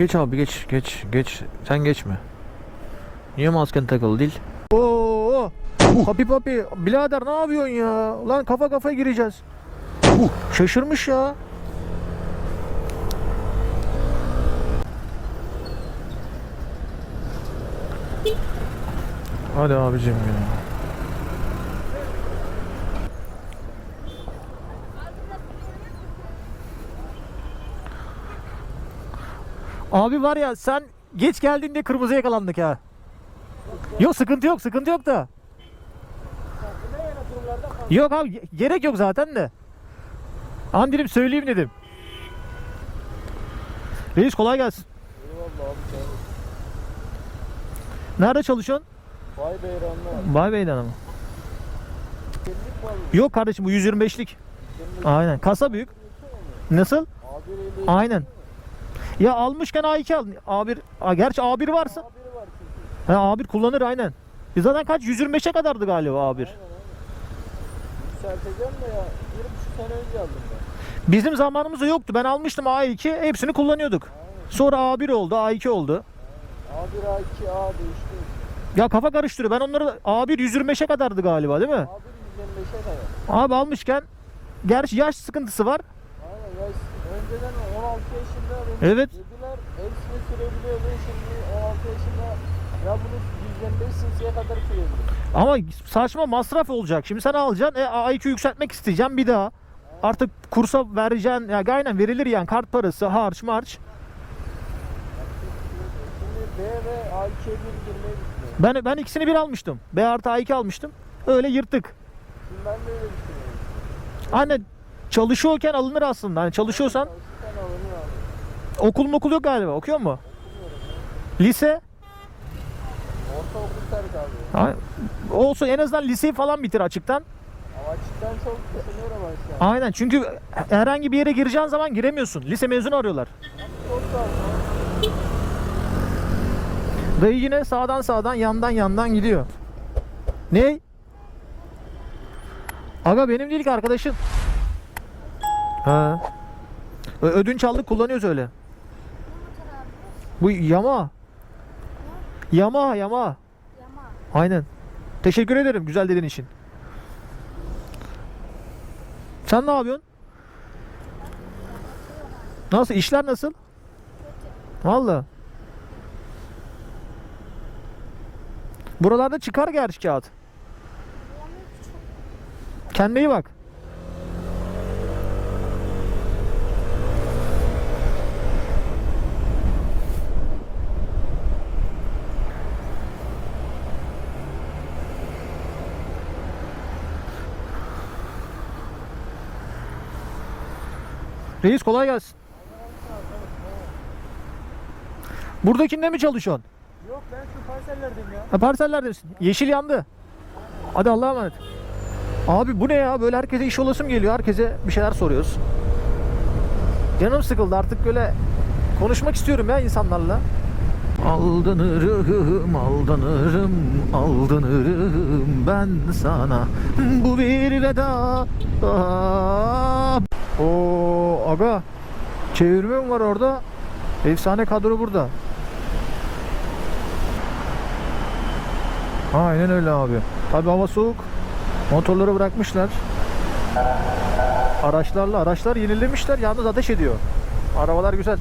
Geç abi geç geç geç. Sen geçme. Niye masken takılı değil? Oo! Papi papi birader ne yapıyorsun ya? Lan kafa kafa gireceğiz. Şaşırmış ya. Hadi abicim ya. Abi var ya sen geç geldiğinde kırmızı yakalandık ha. Yok sıkıntı yok sıkıntı yok da. Yok abi ge- gerek yok zaten de. An dedim söyleyeyim dedim. Reis kolay gelsin. Eyvallah abi. Nerede çalışıyorsun? Bay ama. Kimlik var mı? Yok kardeşim bu 125'lik. Kimlik Aynen. Kasa büyük. Nasıl? A1 ile Aynen. Ya almışken A2 al. A1, A, gerçi A1 varsa. A1 var çünkü. Ha, A1 kullanır aynen. E zaten kaç? 125'e kadardı galiba A1. Yükselteceğim de ya. Bir buçuk sene önce aldım ben. Bizim zamanımızda yoktu. Ben almıştım A2. Hepsini kullanıyorduk. Sonra A1 oldu, A2 oldu. A1, A2, A değişti. Ya kafa karıştırıyor. Ben onları A1 125'e kadardı galiba değil mi? A1 125'e kadar. Abi almışken gerçi yaş sıkıntısı var. Aynen ya önceden 16 yaşında beni Evet. dediler hepsini sürebiliyordu. Şimdi 16 yaşında ya bunu 125 sinsiye kadar sürebilir. Ama saçma masraf olacak. Şimdi sen alacaksın. E, A2 yükseltmek isteyeceğim bir daha. Artık kursa vereceksin. Ya aynen verilir yani kart parası, harç, març. Şimdi B ve A2'ye bir girmeyi düşünüyorum. Ben ben ikisini bir almıştım. B artı A2 almıştım. Öyle yırttık. Şimdi ben de öyle düşünüyorum. Anne çalışıyorken alınır aslında. Hani çalışıyorsan okul mokul yok galiba. Okuyor mu? Lise? Ortaokul terk abi. Ha, Olsun en azından liseyi falan bitir açıktan. Ama açıktan çok düşünüyorum aşağı. Aynen çünkü herhangi bir yere gireceğin zaman giremiyorsun. Lise mezunu arıyorlar. Dayı yine sağdan sağdan yandan yandan gidiyor. Ne? Aga benim değil ki arkadaşın. Ha. Ö- ödünç aldık kullanıyoruz öyle. Bu Yama. Yama Yama. Yama. Aynen. Teşekkür ederim güzel dediğin için. Sen ne yapıyorsun? Nasıl? işler nasıl? Valla. Buralarda çıkar gerçi kağıt. Kendine iyi bak. Reis kolay gelsin. Buradakinde mi çalışıyorsun? Yok ben şu parsellerdeyim ya. Ha, parsellerdesin. Yeşil yandı. Hadi Allah'a emanet. Abi bu ne ya? Böyle herkese iş olasım geliyor. Herkese bir şeyler soruyoruz. Canım sıkıldı artık böyle konuşmak istiyorum ya insanlarla. Aldanırım, aldanırım, aldanırım ben sana. Bu bir veda. O aga. Çevirme mi var orada? Efsane kadro burada. Aynen öyle abi. Tabi hava soğuk. Motorları bırakmışlar. Araçlarla araçlar yenilemişler. Yalnız ateş ediyor. Arabalar güzel.